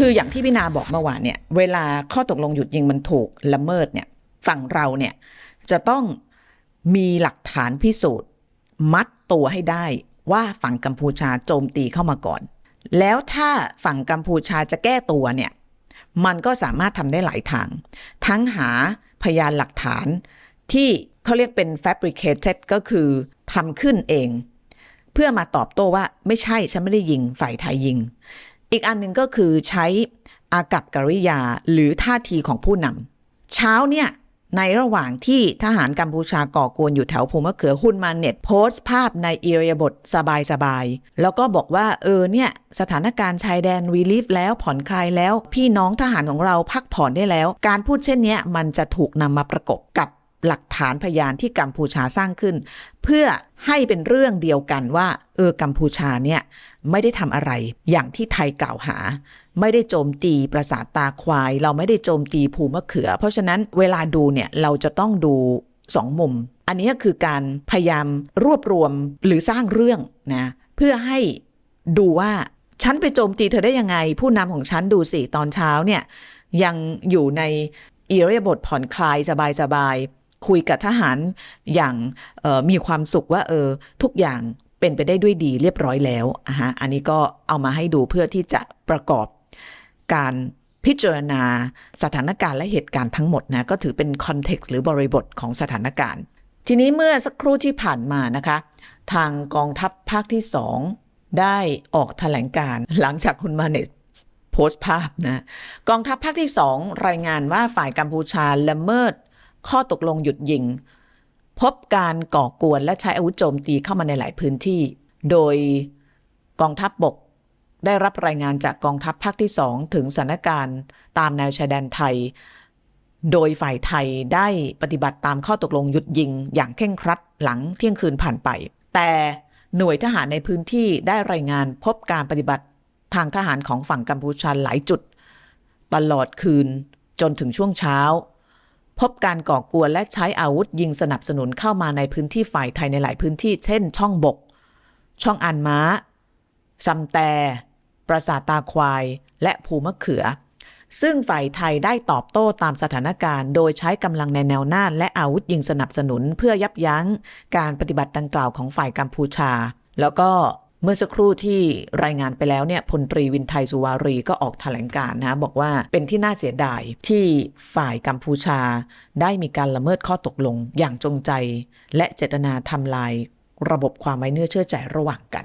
คืออย่างที่พี่นาบอกเมื่อวานเนี่ย เวลาข้อตกลงหยุดยิงมันถูกละเมิดเนี่ย ฝั่งเราเนี่ยจะต้องมีหลักฐานพิสูจน์ มัดตัวให้ได้ว่าฝั่งกัมพูชาโจมตีเข้ามาก่อน แล้วถ้าฝั่งกัมพูชาจะแก้ตัวเนี่ย มันก็สามารถทำได้หลายทาง ทั้งหาพยานหลักฐานที่เขาเรียกเป็น fabricated ก็คือทำขึ้นเอง เพื่อมาตอบโต้ว่าไม่ใช่ฉันไม่ได้ยิงฝ่ายไทยยิง อีกอันหนึ่งก็คือใช้อากับกริยาหรือท่าทีของผู้นำเช้าเนี่ยในระหว่างที่ทหารกัมพูชาก่อกวนอยู่แถวภูมะเขือหุนมาเน็ตโพสต์ภาพในเอียบทสบายๆ แล้วก็บอกว่าเออเนี่ยสถานการณ์ชายแดนวีลีฟแล้วผ่อนคลายแล้ว พี่น้องทหารของเราพักผ่อนได้แล้ว การพูดเช่นนี้มันจะถูกนำมาประกบกับ หลักฐานพยานที่กัมพูชาสร้างขึ้น เพื่อให้เป็นเรื่องเดียวกันว่า เออกัมพูชาเนี่ยไม่ได้ทำอะไรอย่างที่ไทยกล่าวหา ไม่ได้โจมตีประสาทตาควาย เราไม่ได้โจมตีภูมะเขือ เพราะฉะนั้นเวลาดูเนี่ยเราจะต้องดูสองมุม อันนี้คือการพยายามรวบรวมหรือสร้างเรื่องนะเพื่อให้ดูว่าฉันไปโจมตีเธอได้ยังไง ผู้นำของฉันดูสิตอนเช้าเนี่ยยังอยู่ในอิริยาบถผ่อนคลายสบายๆ คุยกับทหารอย่างมีความสุขว่าเออทุกอย่างเป็นไปได้ด้วยดีเรียบร้อยแล้วอะฮะอันนี้ก็เอามาให้ดูเพื่อที่จะประกอบการพิจารณาสถานการณ์และเหตุการณ์ทั้งหมดนะก็ถือเป็นคอนเท็กซ์หรือบริบทของสถานการณ์ ทีนี้เมื่อสักครู่ที่ผ่านมานะคะ ทางกองทัพภาคที่สองได้ออกแถลงการ์หลังจากคุณมาเนตโพสต์ภาพนะกองทัพภาคที่สองรายงานว่าฝ่ายกัมพูชาละเมิด ข้อตกลงหยุดยิง พบการก่อกวนและใช้อาวุธโจมตีเข้ามาในหลายพื้นที่ โดยกองทัพบบกได้รับรายงานจากกองทัพภาคที่ 2 ถึงสถานการณ์ตามแนวชายแดนไทย โดยฝ่ายไทยได้ปฏิบัติตามข้อตกลงหยุดยิงอย่างเคร่งครัดหลังเที่ยงคืนผ่านไป แต่หน่วยทหารในพื้นที่ได้รายงานพบการปฏิบัติทางทหารของฝั่งกัมพูชาหลายจุด ตลอดคืนจนถึงช่วงเช้า พบการก่อกวนและใช้อาวุธยิงสนับสนุนเข้ามาในพื้นที่ฝ่ายไทยในหลายพื้นที่ เช่น ช่องบก ช่องอันม้าซำแต่ปราสาทตาควาย และภูมะเขือ ซึ่งฝ่ายไทยได้ตอบโต้ตามสถานการณ์ โดยใช้กำลังในแนวหน้าและอาวุธยิงสนับสนุนเพื่อยับยั้งการปฏิบัติดังกล่าวของฝ่ายกัมพูชา แล้วก็ เมื่อสักครู่ที่รายงานไปแล้วเนี่ยพลตรีวินไทยสุวารีก็ออกแถลงการ์นะบอกว่าเป็นที่น่าเสียดายที่ฝ่ายกัมพูชา ได้มีการละเมิดข้อตกลงอย่างจงใจ และเจตนาทำลายระบบความไว้เนื้อเชื่อใจระหว่างกัน